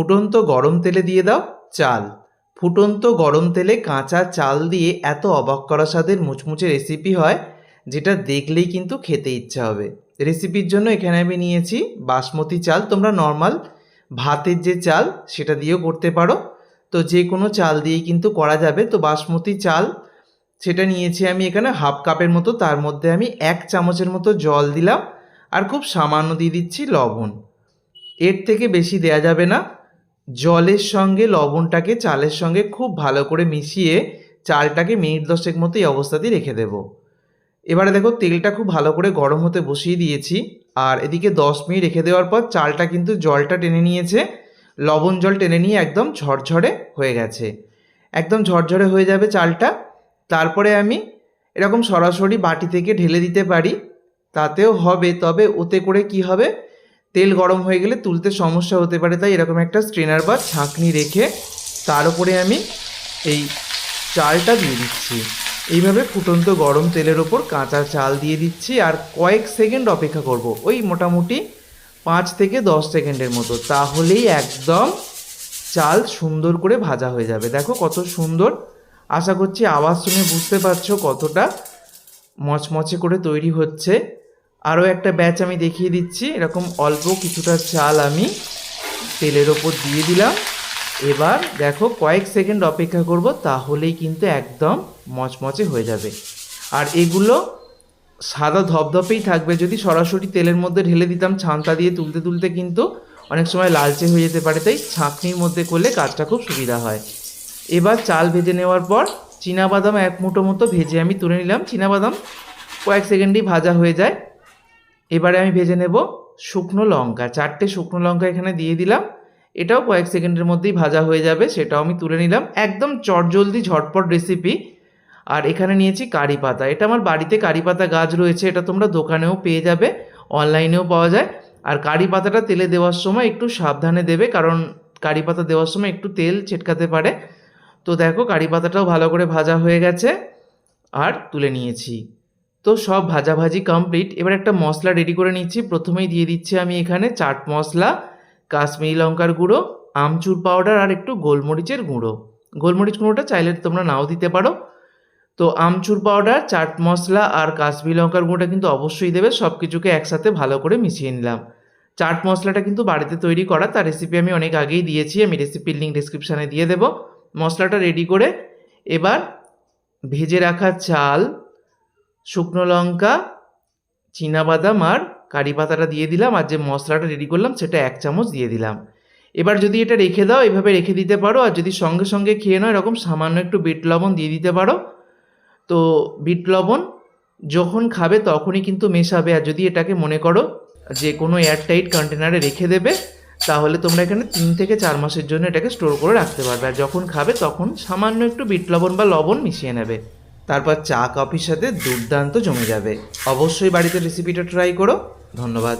ফুটন্ত গরম তেলে দিয়ে দাও চাল। ফুটন্ত গরম তেলে কাঁচা চাল দিয়ে এত অবাক করা স্বাদের মুচমুচে রেসিপি হয়, যেটা দেখলেই কিন্তু খেতে ইচ্ছা হবে। রেসিপির জন্য এখানে আমি নিয়েছি বাসমতি চাল। তোমরা নর্মাল ভাতের যে চাল, সেটা দিয়েও করতে পারো। তো যে কোনো চাল দিয়েই কিন্তু করা যাবে। তো বাসমতি চাল, সেটা নিয়েছি আমি এখানে হাফ কাপের মতো। তার মধ্যে আমি এক চামচের মতো জল দিলাম। আর খুব সামান্য দিয়ে দিচ্ছি লবণ। এর থেকে বেশি দেয়া যাবে না। জলের সঙ্গে লবণটাকে চালের সঙ্গে খুব ভালো করে মিশিয়ে চালটাকে মিনিট দশেক মতো এই অবস্থাতেই রেখে দেব। এবারে দেখো তেলটা খুব ভালো করে গরম হতে বসিয়ে দিয়েছি। আর এদিকে দশ মিনিট রেখে দেওয়ার পর চালটা কিন্তু জলটা টেনে নিয়েছে। লবণ জল টেনে নিয়ে একদম ঝরঝরে হয়ে গেছে। একদম ঝরঝরে হয়ে যাবে চালটা। তারপরে আমি এরকম সরাসরি বাটি থেকে ঢেলে দিতে পারি। তাতেও হবে, তবে ওতে করে কি হবে? তেল গরম হয়ে গেলে তুলতে সমস্যা হতে পারে, তাই এরকম একটা স্ট্রেনার বা ছাঁকনি রেখে তার উপরে আমি এই চালটা দিয়ে দিচ্ছি। এইভাবে ফুটন্ত গরম তেলের ওপর কাঁচা চাল দিয়ে দিচ্ছি আর কয়েক সেকেন্ড অপেক্ষা করব, ওই মোটামুটি পাঁচ থেকে দশ সেকেন্ডের মতো, তাহলেই একদম চাল সুন্দর করে ভাজা হয়ে যাবে। দেখো কত সুন্দর, আশা করছি আওয়াজ শুনে বুঝতে পারছ কতটা মচমচে করে তৈরি হচ্ছে। আরও একটা ব্যাচ আমি দেখিয়ে দিচ্ছি। এরকম অল্প কিছুটা চাল আমি তেলের ওপর দিয়ে দিলাম। এবার দেখো কয়েক সেকেন্ড অপেক্ষা করব, তাহলেই কিন্তু একদম মচমচে হয়ে যাবে। আর এগুলো সাদা ধপধপেই থাকবে। যদি সরাসরি তেলের মধ্যে ঢেলে দিতাম ছানটা দিয়ে তুলতে তুলতে কিন্তু অনেক সময় লালচে হয়ে যেতে পারে। তাই ছাঁকনির মধ্যে করলে কাজটা খুব সুবিধা হয়। এবার চাল ভেজে নেওয়ার পর বাদাম এক মুঠো মতো ভেজে আমি তুলে নিলাম। বাদাম কয়েক সেকেন্ডেই ভাজা হয়ে যায়। এবারে আমি ভেজে নেব শুকনো লঙ্কা। চারটে শুকনো লঙ্কা এখানে দিয়ে দিলাম। এটাও কয়েক সেকেন্ডের মধ্যেই ভাজা হয়ে যাবে, সেটাও আমি তুলে নিলাম। একদম চটজলদি, ঝটপট রেসিপি আর এখানে নিয়েছি কারি পাতা। এটা আমার বাড়িতে কারি পাতা গাছ রয়েছে, এটা তোমরা দোকানেও পেয়ে যাবে, অনলাইনেও পাওয়া যায়। আর কারি পাতাটা তেলে দেওয়ার সময় একটু সাবধানে দেবে, কারণ কারি পাতা দেওয়ার সময় একটু তেল ছিটকাতে পারে। তো দেখো, কারি পাতাটাও ভালো করে ভাজা হয়ে গেছে। আর তুলে নিয়েছি। তো সব ভাজাভাজি কমপ্লিট এবার একটা মশলা রেডি করে নিচ্ছি। প্রথমেই দিয়ে দিচ্ছি আমি এখানে চাট মশলা, কাশ্মীরি লঙ্কার গুঁড়ো, আমচুর পাউডার আর একটু গোলমরিচের গুঁড়ো। গোলমরিচ গুঁড়োটা চাইলে তোমরা নাও দিতে পারো। তো আমচুর পাউডার চাট মশলা আর কাশ্মীরি লঙ্কার গুঁড়োটা কিন্তু অবশ্যই দেবে। সব কিছুকে একসাথে ভালো করে মিশিয়ে নিলাম। চাট মশলাটা কিন্তু বাড়িতে তৈরি করা, তার রেসিপি আমি অনেক আগেই দিয়েছি। আমি রেসিপির লিঙ্ক ডিসক্রিপশানে দিয়ে দেবো। মশলাটা রেডি করে এবার ভেজে রাখা চাল শুকনো লঙ্কা বাদাম আর কারি পাতাটা দিয়ে দিলাম আর যে মশলাটা রেডি করলাম সেটা এক চামচ দিয়ে দিলাম। এবার যদি এটা রেখে দাও, এভাবে রেখে দিতে পারো আর যদি সঙ্গে সঙ্গে খেয়ে নাও, এরকম সামান্য একটু বিট লবণ দিয়ে দিতে পারো। তো বিট লবণ যখন খাবে তখনই কিন্তু মেশাবে আর যদি এটাকে মনে করো যে কোনো এয়ারটাইট কন্টেনারে রেখে দেবে, তাহলে তোমরা এখানে তিন থেকে চার মাসের জন্য এটাকে স্টোর করে রাখতে পারবে। আর যখন খাবে তখন সামান্য একটু বিট লবণ বা লবণ মিশিয়ে নেবে। তারপর চা কফির সাথে দুর্দান্ত জমে যাবে। অবশ্যই বাড়িতে রেসিপিটা ট্রাই করো। ধন্যবাদ।